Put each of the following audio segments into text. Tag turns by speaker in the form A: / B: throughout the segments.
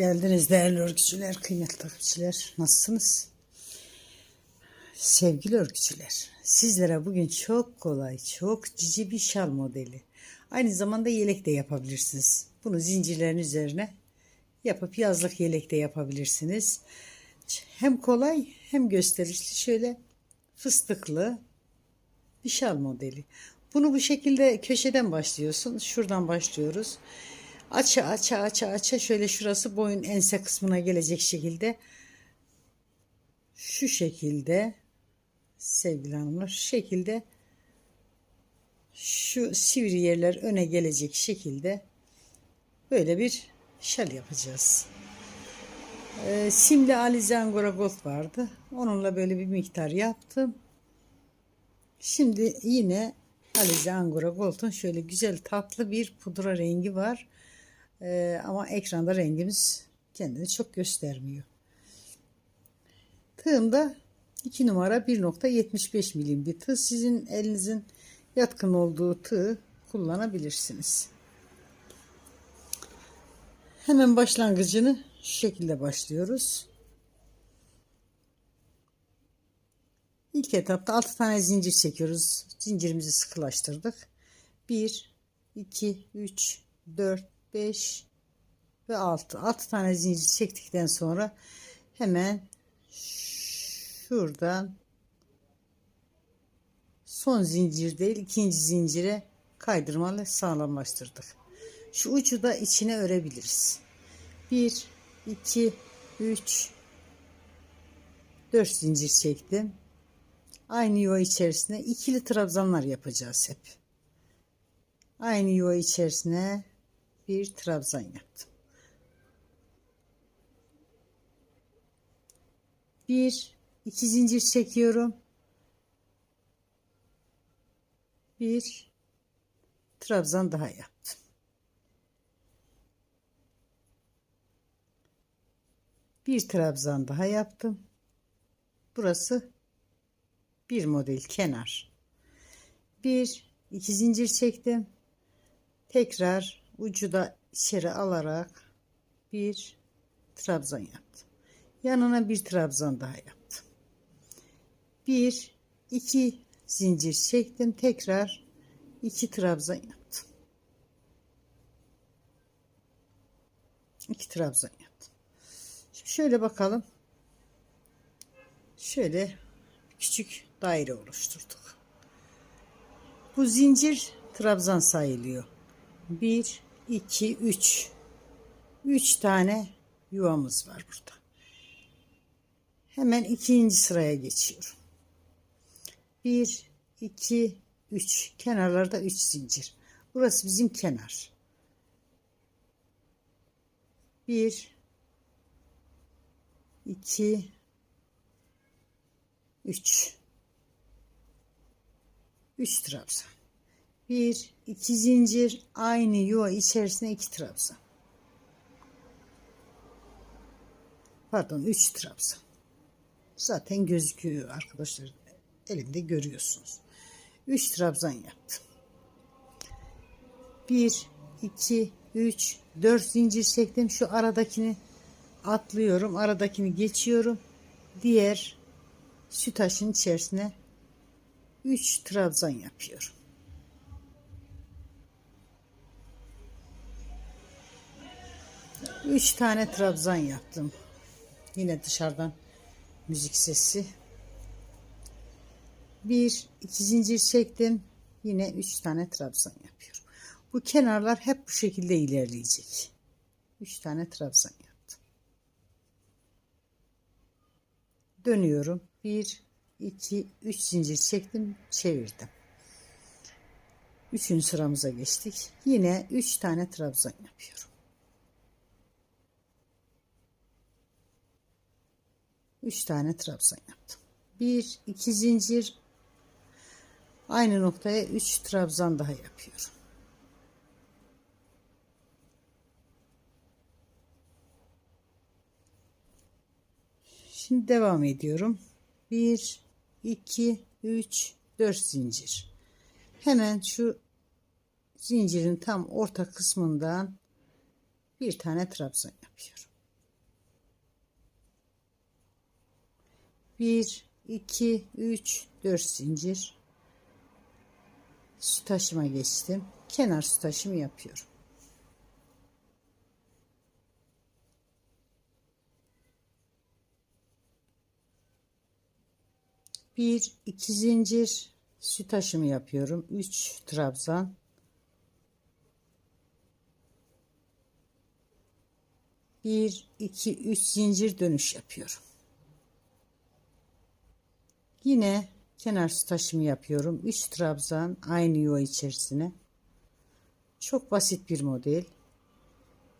A: Geldiniz değerli örgücüler, kıymetli takipçiler. Nasılsınız? Sevgili örgücüler, sizlere bugün çok kolay, çok cici bir şal modeli. Aynı zamanda yelek de yapabilirsiniz. Bunu zincirlerin üzerine yapıp yazlık yelek de yapabilirsiniz. Hem kolay hem gösterişli şöyle fıstıklı bir şal modeli. Bunu bu şekilde köşeden başlıyorsun. Şuradan başlıyoruz. Aça aça aça aça şöyle şurası boyun ense kısmına gelecek şekilde şu şekilde sevgili hanımlar şu şekilde şu sivri yerler öne gelecek şekilde böyle bir şal yapacağız. Ee, simli Alize Angora Gold vardı. Onunla böyle bir miktar yaptım. Şimdi yine Alize Angora Gold'un şöyle güzel tatlı bir pudra rengi var. Ee, ama ekranda rengimiz kendini çok göstermiyor. Tığımda 2 numara 1.75 milim bir tığ. Sizin elinizin yatkın olduğu tığ kullanabilirsiniz. Hemen başlangıcını şu şekilde başlıyoruz. İlk etapta 6 tane zincir çekiyoruz. Zincirimizi sıkılaştırdık. 1, 2, 3, 4, 5 ve 6. 6 tane zincir çektikten sonra hemen şuradan son zincir değil ikinci zincire kaydırmalı sağlamlaştırdık. Şu ucu da içine örebiliriz. 1 2 3 4 zincir çektim. Aynı yuva içerisine ikili trabzanlar yapacağız hep. Aynı yuva içerisine bir trabzan yaptım. Bir, iki zincir çekiyorum. Bir trabzan daha yaptım. Bir trabzan daha yaptım. Burası bir model kenar. Bir, iki zincir çektim. Tekrar ucu da içeri alarak bir trabzan yaptım. Yanına bir trabzan daha yaptım. Bir, iki zincir çektim. Tekrar iki trabzan yaptım. İki trabzan yaptım. Şimdi şöyle bakalım. Şöyle küçük daire oluşturduk. Bu zincir trabzan sayılıyor. 1 2 3 3 tane yuvamız var burada. Hemen ikinci sıraya geçiyorum. 1 2 3 kenarlarda 3 zincir. Burası bizim kenar. 1 2 3 3 trabzan. 1 2 zincir aynı yuva içerisine 2 trabzan. Pardon 3 trabzan. Zaten gözüküyor arkadaşlar. Elimde görüyorsunuz. 3 trabzan yaptım. 1 2 3 4 zincir çektim. Şu aradakini atlıyorum. Aradakini geçiyorum. Diğer sütaşın içerisine 3 trabzan yapıyorum. Üç tane trabzan yaptım. Yine dışarıdan müzik sesi. Bir, iki zincir çektim. Yine üç tane trabzan yapıyorum. Bu kenarlar hep bu şekilde ilerleyecek. Üç tane trabzan yaptım. Dönüyorum. Bir, iki, üç zincir çektim. Çevirdim. Üçüncü sıramıza geçtik. Yine üç tane trabzan yapıyorum. 3 tane trabzan yaptım. 1 2 zincir aynı noktaya 3 trabzan daha yapıyorum. Şimdi devam ediyorum. 1 2 3 4 zincir. Hemen şu zincirin tam orta kısmından bir tane trabzan yapıyorum. 1 2 3 4 zincir su taşıma geçtim. Kenar su taşımı yapıyorum. Bir iki zincir su taşımı yapıyorum. 3 trabzan. Bir, iki, üç zincir dönüş yapıyorum. Yine kenar su taşımı yapıyorum. 3 trabzan aynı yuva içerisine. Çok basit bir model.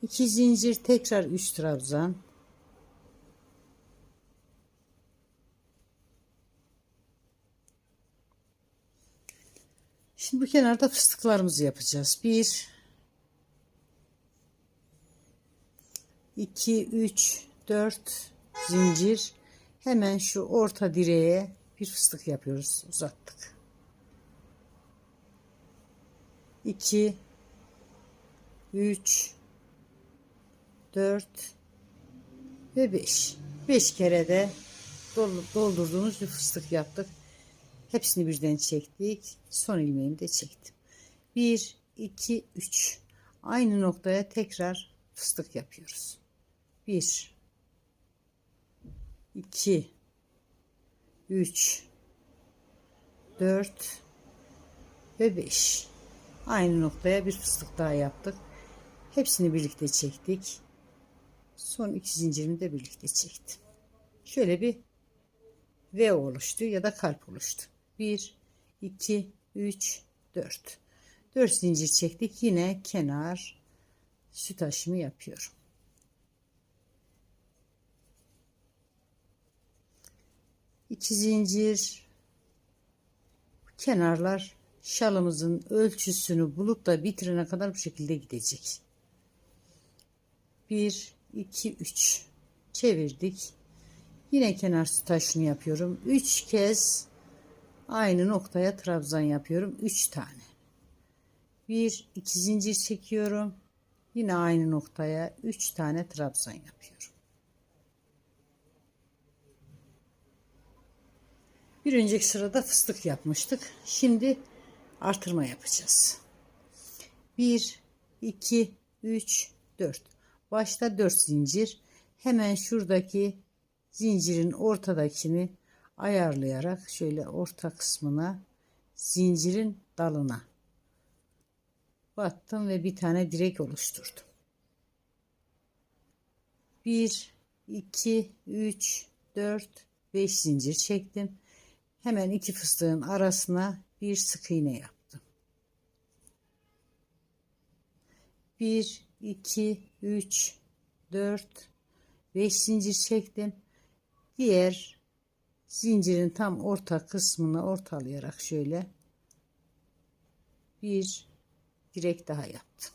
A: 2 zincir tekrar 3 trabzan. Şimdi bu kenarda fıstıklarımızı yapacağız. 1 2 3 4 zincir hemen şu orta direğe bir fıstık yapıyoruz uzattık. 2 3 4 ve 5 5 kere de doldurduğumuz bir fıstık yaptık. Hepsini birden çektik son ilmeğimi de çektim. 1 2 3 aynı noktaya tekrar fıstık yapıyoruz. 1 2 3 4 ve 5 aynı noktaya bir fıstık daha yaptık. Hepsini birlikte çektik. Son iki zincirimi de birlikte çektim. Şöyle bir V oluştu ya da kalp oluştu. 1 2 3 4 4 zincir çektik. Yine kenar süt aşımı yapıyorum iki zincir kenarlar şalımızın ölçüsünü bulup da bitirene kadar bu şekilde gidecek. 1 2 3 çevirdik. Yine kenar taşını yapıyorum. 3 kez aynı noktaya trabzan yapıyorum. 3 tane. 1 2 zincir çekiyorum. Yine aynı noktaya 3 tane trabzan yapıyorum. Bir önceki sırada fıstık yapmıştık. Şimdi artırma yapacağız. 1, 2, 3, 4. Başta 4 zincir. Hemen şuradaki zincirin ortadakini ayarlayarak şöyle orta kısmına zincirin dalına battım ve bir tane direk oluşturdum. 1 2 3 4 5 zincir çektim. Hemen iki fıstığın arasına bir sık iğne yaptım. 1 2 3 4 5 zincir çektim. Diğer zincirin tam orta kısmını ortalayarak şöyle bir direk daha yaptım.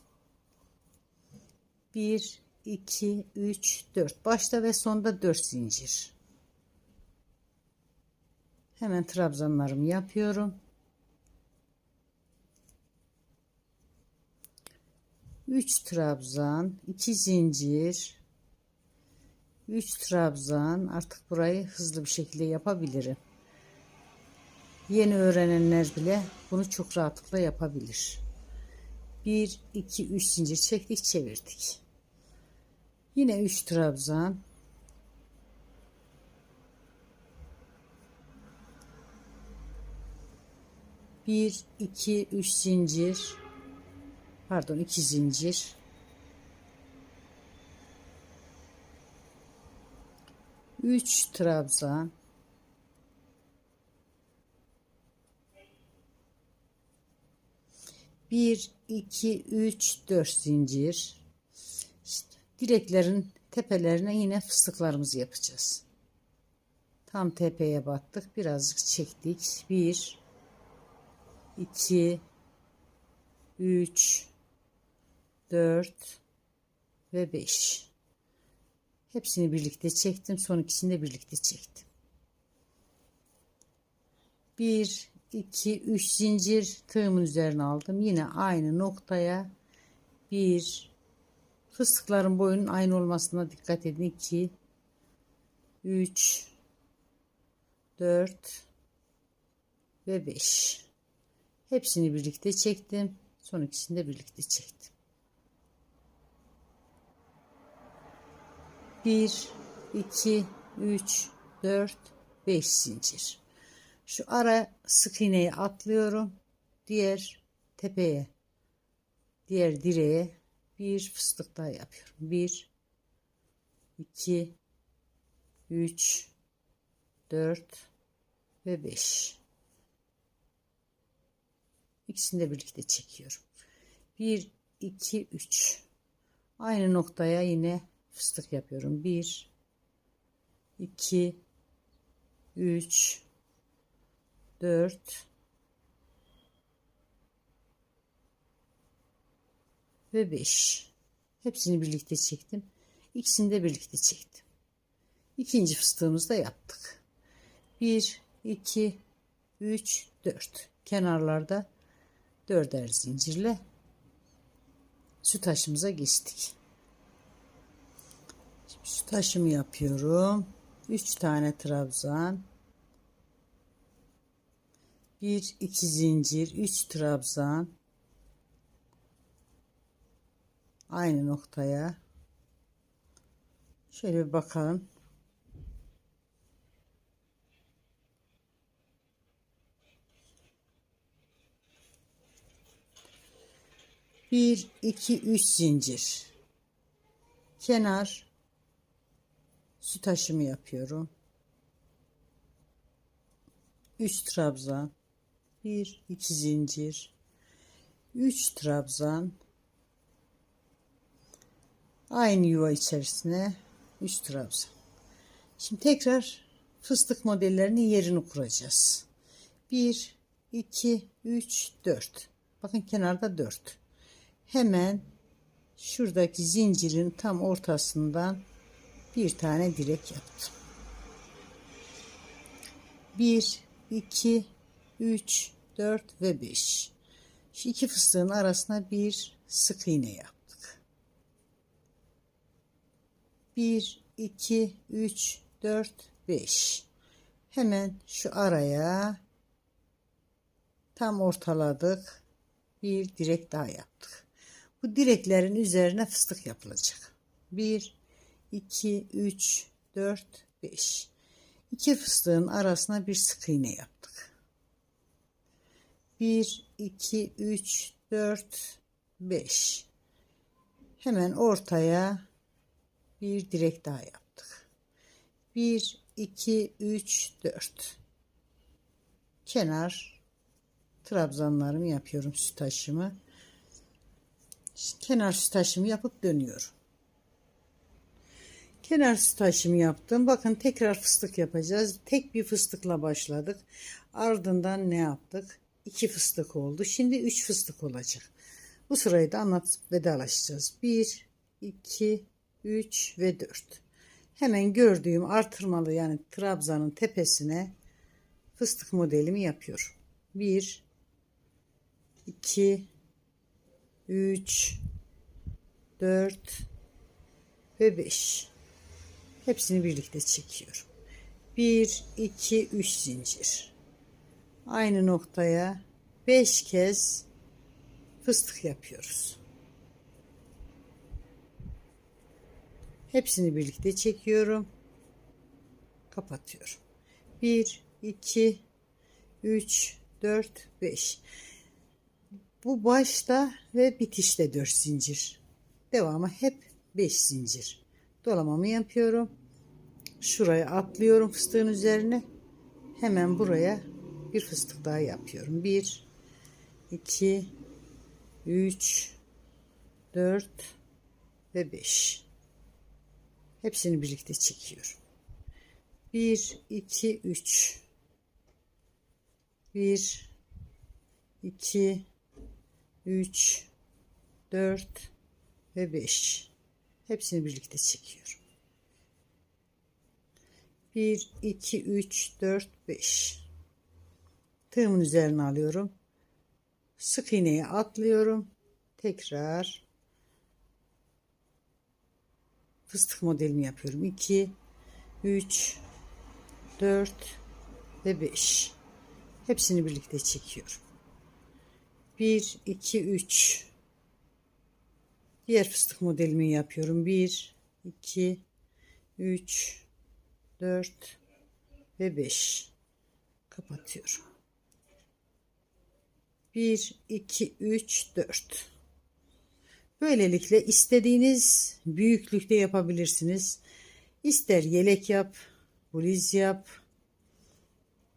A: 1 2 3 4 başta ve sonda 4 zincir Hemen trabzanlarımı yapıyorum. Üç trabzan, iki zincir, üç trabzan. Artık burayı hızlı bir şekilde yapabilirim. Yeni öğrenenler bile bunu çok rahatlıkla yapabilir. 1 2 3 zincir çektik, çevirdik. Yine 3 trabzan, 1 2 3 zincir. Pardon 2 zincir. Üç trabzan. Bir iki üç dört zincir. İşte direklerin tepelerine yine fıstıklarımızı yapacağız. Tam tepeye battık birazcık çektik. Bir 2 3 4 ve 5 hepsini birlikte çektim. Son ikisini de birlikte çektim. 1 2 3 zincir tığımın üzerine aldım. Yine aynı noktaya. Bir Fıstıkların boyunun aynı olmasına dikkat edin. 2 3 4 ve 5. Hepsini birlikte çektim. Son ikisini de birlikte çektim. 1 2 3 4 5 zincir. Şu ara sık iğneyi atlıyorum. Diğer tepeye diğer direğe bir fıstık daha yapıyorum. 1 2 3 4 ve 5 İkisini de birlikte çekiyorum. 1 2 3 aynı noktaya yine fıstık yapıyorum. 1 2 3 4 ve 5 hepsini birlikte çektim. İkisini de birlikte çektim. İkinci fıstığımızı da yaptık. 1 2 3 4 kenarlarda dörder zincirle süt taşımıza geçtik. Şimdi süt taşımı yapıyorum. 3 tane trabzan. 1 2 zincir, 3 trabzan. Aynı noktaya. Şöyle bir bakalım. Bir, iki, üç zincir. Kenar su taşımı yapıyorum. 3 trabzan, 1 2 zincir, 3 trabzan, aynı yuva içerisine 3 trabzan. Şimdi tekrar fıstık modellerinin yerini kuracağız. 1 2 3 4. Bakın kenarda 4. Hemen şuradaki zincirin tam ortasından bir tane direk yaptım. 1 2 3 4 ve 5 şu iki fıstığın arasına bir sık iğne yaptık. 1 2 3 4 5 hemen şu araya tam ortaladık. Bir direk daha yaptık bu direklerin üzerine fıstık yapılacak. 1 2 3 4 5 iki fıstığın arasına bir sık iğne yaptık. 1 2 3 4 5 hemen ortaya bir direk daha yaptık. 1 2 3 4 kenar trabzanlarımı yapıyorum süt taşımı kenar süt taşımı yapıp dönüyorum kenar süt taşımı yaptım. Bakın tekrar fıstık yapacağız. Tek bir fıstıkla başladık. Ardından ne yaptık? İki fıstık oldu. Şimdi üç fıstık olacak. Bu sırayı da anlatıp vedalaşacağız. Bir, iki, üç ve dört. Hemen gördüğüm artırmalı yani trabzanın tepesine fıstık modelimi yapıyorum. Bir, iki, üç, dört ve beş. Hepsini birlikte çekiyorum. 1 2 3 zincir. Aynı noktaya 5 kez fıstık yapıyoruz. Hepsini birlikte çekiyorum. Kapatıyorum. 1 2 3 4 5 bu başta ve bitişte 4 zincir. Devamı hep 5 zincir dolamamı yapıyorum. Şuraya atlıyorum fıstığın üzerine. Hemen buraya bir fıstık daha yapıyorum. 1 2 3 4 ve 5. Hepsini birlikte çekiyorum. 1 2 3 1 2 3 4 ve 5 Hepsini birlikte çekiyorum. 1, 2, 3, 4, 5. Tığımın üzerine alıyorum. Sık iğneyi atlıyorum. Tekrar fıstık modelimi yapıyorum. 2, 3, 4 ve 5. Hepsini birlikte çekiyorum. 1, 2, 3. Diğer fıstık modelimi yapıyorum. 1, 2, 3, 4 ve 5. Kapatıyorum. 1, 2, 3, 4. Böylelikle istediğiniz büyüklükte yapabilirsiniz. İster yelek yap, bluz yap,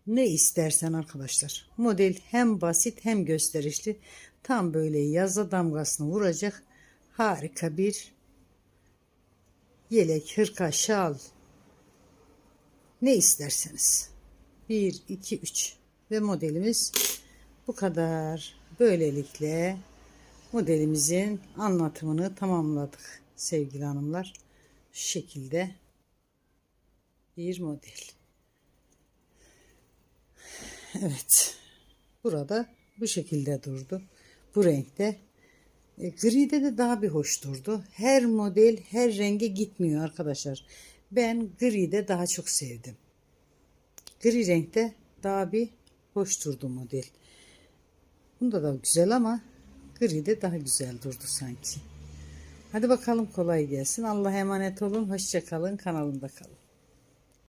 A: ne istersen arkadaşlar. Model hem basit hem gösterişli. Tam böyle yaza damgasını vuracak harika bir yelek, hırka, şal ne isterseniz. 1, 2, 3 ve modelimiz bu kadar. Böylelikle modelimizin anlatımını tamamladık sevgili hanımlar. Şu şekilde bir model. Evet. Burada bu şekilde durdu. Bu renkte. E, gride de daha bir hoş durdu. Her model her renge gitmiyor arkadaşlar. Ben gride daha çok sevdim. Gri renkte daha bir hoş durdu model. Bunda da güzel ama gri de daha güzel durdu sanki. Hadi bakalım kolay gelsin. Allah'a emanet olun. Hoşça kalın. Kanalımda kalın.